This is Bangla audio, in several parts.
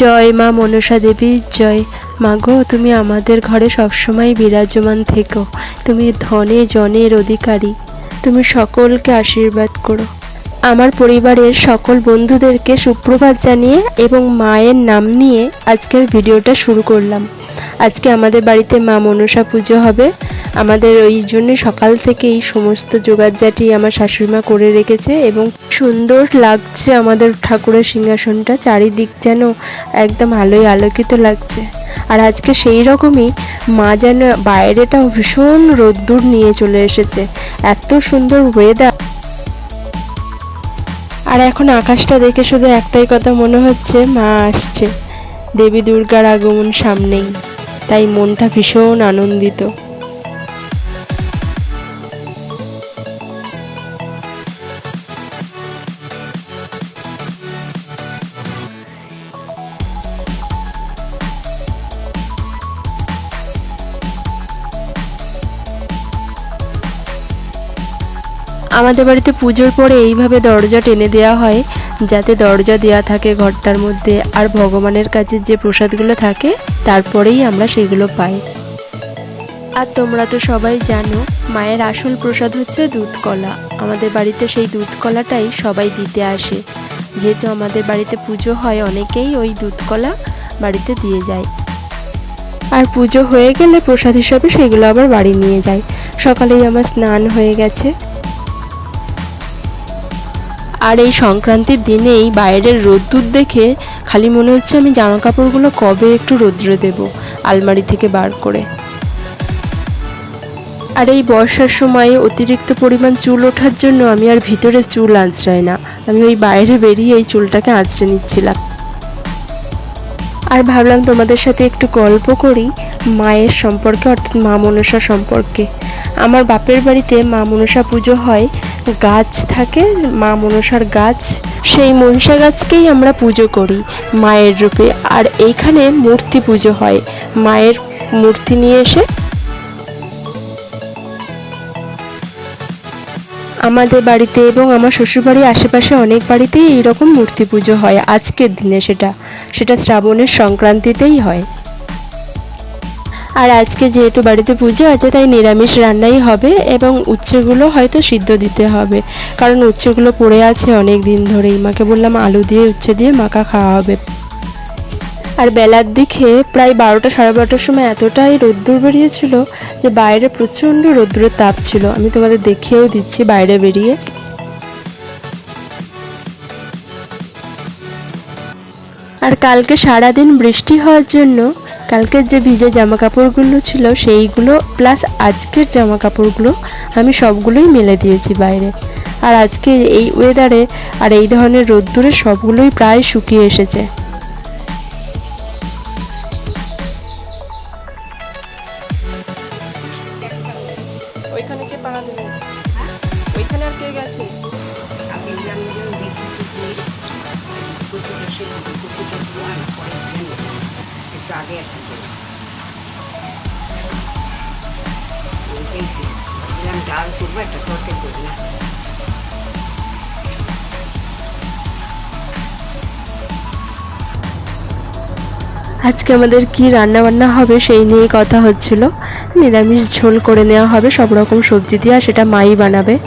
জয় মা মনসা দেবী, জয়। মাগো, তুমি আমাদের ঘরে সবসময় বিরাজমান থেকো। তুমি ধনে জনের অধিকারী। তুমি সকলকে আশীর্বাদ করো। আমার পরিবারের সকল বন্ধুদেরকে সুপ্রভাত জানিয়ে এবং মায়ের নাম নিয়ে আজকের ভিডিওটা শুরু করলাম। আজকে আমাদের বাড়িতে মা মনসা পুজো হবে। আমাদের ওই জন্য সকাল থেকে এই সমস্ত জোগাড়জাটি আমার শাশুড়িমা করে রেখেছে এবং সুন্দর লাগছে আমাদের ঠাকুরের সিংহাসনটা, চারিদিক যেন একদম আলোয় আলোকিত লাগছে। আর আজকে সেই রকমই মা যেন বাইরেটাও ভীষণ রোদ্দুর নিয়ে চলে এসেছে, এত সুন্দর ওয়েদার আর এখন আকাশটা দেখে শুধু একটাই কথা মনে হচ্ছে, মা আসছে। দেবী দুর্গার আগমন সামনেই, তাই মনটা ভীষণ আনন্দিত। আমাদের বাড়িতে পুজোর পরে এইভাবে দরজা টেনে দেওয়া হয়, যাতে দরজা দেওয়া থাকে ঘরটার মধ্যে আর ভগবানের কাছে যে প্রসাদগুলো থাকে, তারপরেই আমরা সেগুলো পাই। আর তোমরা তো সবাই জানো, মায়ের আসল প্রসাদ হচ্ছে দুধ কলা আমাদের বাড়িতে সেই দুধ কলাটাই সবাই দিতে আসে। যেহেতু আমাদের বাড়িতে পুজো হয়, অনেকেই ওই দুধ কলা বাড়িতে দিয়ে যায়। আর পুজো হয়ে গেলে প্রসাদ হিসাবে সেগুলো আবার বাড়ি নিয়ে যায়। সকালেই আমার স্নান হয়ে গেছে। আর এই সংক্রান্তির দিনেই বাইরের রোদ্দুর দেখে খালি মনে হচ্ছে আমি জামা কাপড়গুলো কবে একটু রৌদ্রে দেব, আলমারি থেকে বার করে। আর এই বর্ষার সময়ে অতিরিক্ত পরিমাণ চুল ওঠার জন্য আমি আর ভিতরে চুল আঁচড়াই না। আমি ওই বাইরে বেরিয়ে এই চুলটাকে আঁচড়ে নিচ্ছিলাম। আর ভাবলাম তোমাদের সাথে একটু গল্প করি, মায়ের সম্পর্কে, অর্থাৎ মা মনসা সম্পর্কে। আমার বাপের বাড়িতে মা মনসা পুজো হয় গাছ থাকে, মা মনসার গাছ, সেই মনসা গাছকেই আমরা পুজো করি মায়ের রূপে। আর এইখানে মূর্তি পুজো হয়, মায়ের মূর্তি নিয়ে এসে আমাদের বাড়িতে এবং আমার শ্বশুরবাড়ির আশেপাশে অনেক বাড়িতেই এইরকম মূর্তি পুজো হয়, আজকের দিনে সেটা। সেটা শ্রাবণের সংক্রান্তিতেই হয়। আর আজকে যেহেতু বাড়িতে পুজো আছে, তাই নিরামিষ রান্নাই হবে এবং উচ্ছেগুলো হয়তো সিদ্ধ দিতে হবে। কারণ উচ্ছেগুলো পড়ে আছে অনেক দিন ধরেই। মাকে বললাম আলু দিয়ে উচ্ছে দিয়ে মাখা খাওয়া হবে। আর বেলার দিকে প্রায় বারোটা সাড়ে বারোটার সময় এতটাই রোদ্দুর বেরিয়েছিল যে বাইরে প্রচণ্ড রোদ্দুরের তাপ ছিল। আমি তোমাদের দেখিয়েও দিচ্ছি বাইরে বেরিয়ে। আর কালকে সারাদিন বৃষ্টি হওয়ার জন্য কালকের যে ভিজে জামা কাপড়গুলো ছিল সেইগুলো প্লাস আজকের জামা কাপড়গুলো আমি সবগুলোই মেলে দিয়েছি বাইরে। আর আজকে এই ওয়েদারে আর এই ধরনের রোদ্দুরে সবগুলোই প্রায় শুকিয়ে এসেছে। ওইখানে কে পাড়া দেবে ওইখানে আর কে গেছে? আমি করব আজকে আমাদের কি রান্না বান্না হবে সেই নিয়ে কথা হচ্ছিল। নিরামিষ ঝোল করে নেওয়া হবে, সব রকম সবজি দিয়ে, সেটা মাই বানাবে।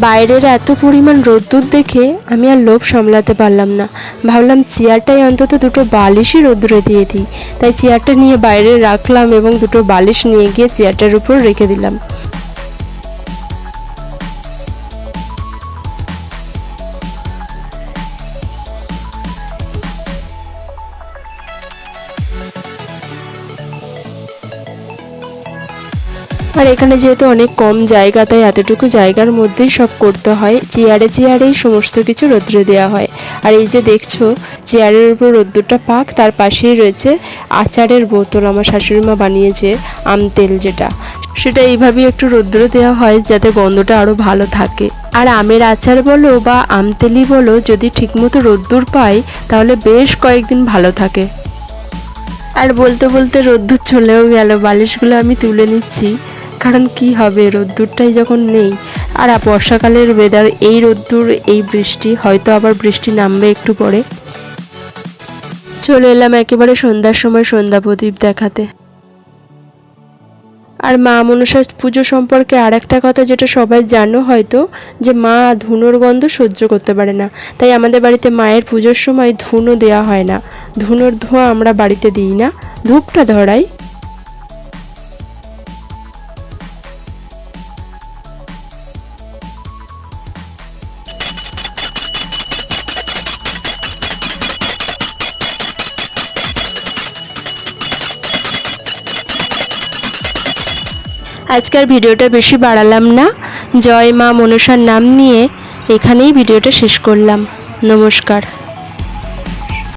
বাইরের এত পরিমাণ রোদ্দুর দেখে আমি আর লোভ সামলাতে পারলাম না। ভাবলাম চেয়ারটাই অন্তত দুটো বালিশই রোদ্দুরে দিয়ে দিই। তাই চেয়ারটা নিয়ে বাইরে রাখলাম এবং দুটো বালিশ নিয়ে গিয়ে চেয়ারটার উপর রেখে দিলাম। আর এখানে যেহেতু অনেক কম জায়গা, তাই এতটুকু জায়গার মধ্যেই সব করতে হয়। চেয়ারে চেয়ারেই সমস্ত কিছু রৌদ্র দেওয়া হয়। আর এই যে দেখছ, চেয়ারের উপর রোদ্দুরটা পাক, তার পাশেই রয়েছে আচারের বোতল আমার শাশুড়ি মা বানিয়েছে, আম তেল যেটা। সেটা এইভাবেই একটু রৌদ্র দেওয়া হয়, যাতে গন্ধটা আরও ভালো থাকে। আর আমের আচার বলো বা আম তেলই বলো, যদি ঠিকমতো রোদ্দুর পাই তাহলে বেশ কয়েকদিন ভালো থাকে। আর বলতে বলতে রোদ্দুর চলেও গেল, বালিশগুলো আমি তুলে নিচ্ছি। কারণ কি হবে? রোদ্দুরটাই যখন নেই। আর বর্ষাকালের ওয়েদার এই রোদ্দুর, এই বৃষ্টি, হয়তো আবার বৃষ্টি নামবে একটু পরে। চলে এলাম একেবারে সন্ধ্যার সময় সন্ধ্যা প্রদীপ দেখাতে। আর মা মনসা পুজো সম্পর্কে আর একটা কথা যেটা সবাই জানো হয়তো, যে মা ধুনোর গন্ধ সহ্য করতে পারে না। তাই আমাদের বাড়িতে মায়ের পুজোর সময় ধুনো দেওয়া হয় না। ধুনোর ধোঁয়া আমরা বাড়িতে দিই না। ধূপটা ধরাই। আজকের ভিডিওটা বেশি বাড়ালাম না। জয় মা মনসার নাম নিয়ে এখানেই ভিডিওটা শেষ করলাম। নমস্কার।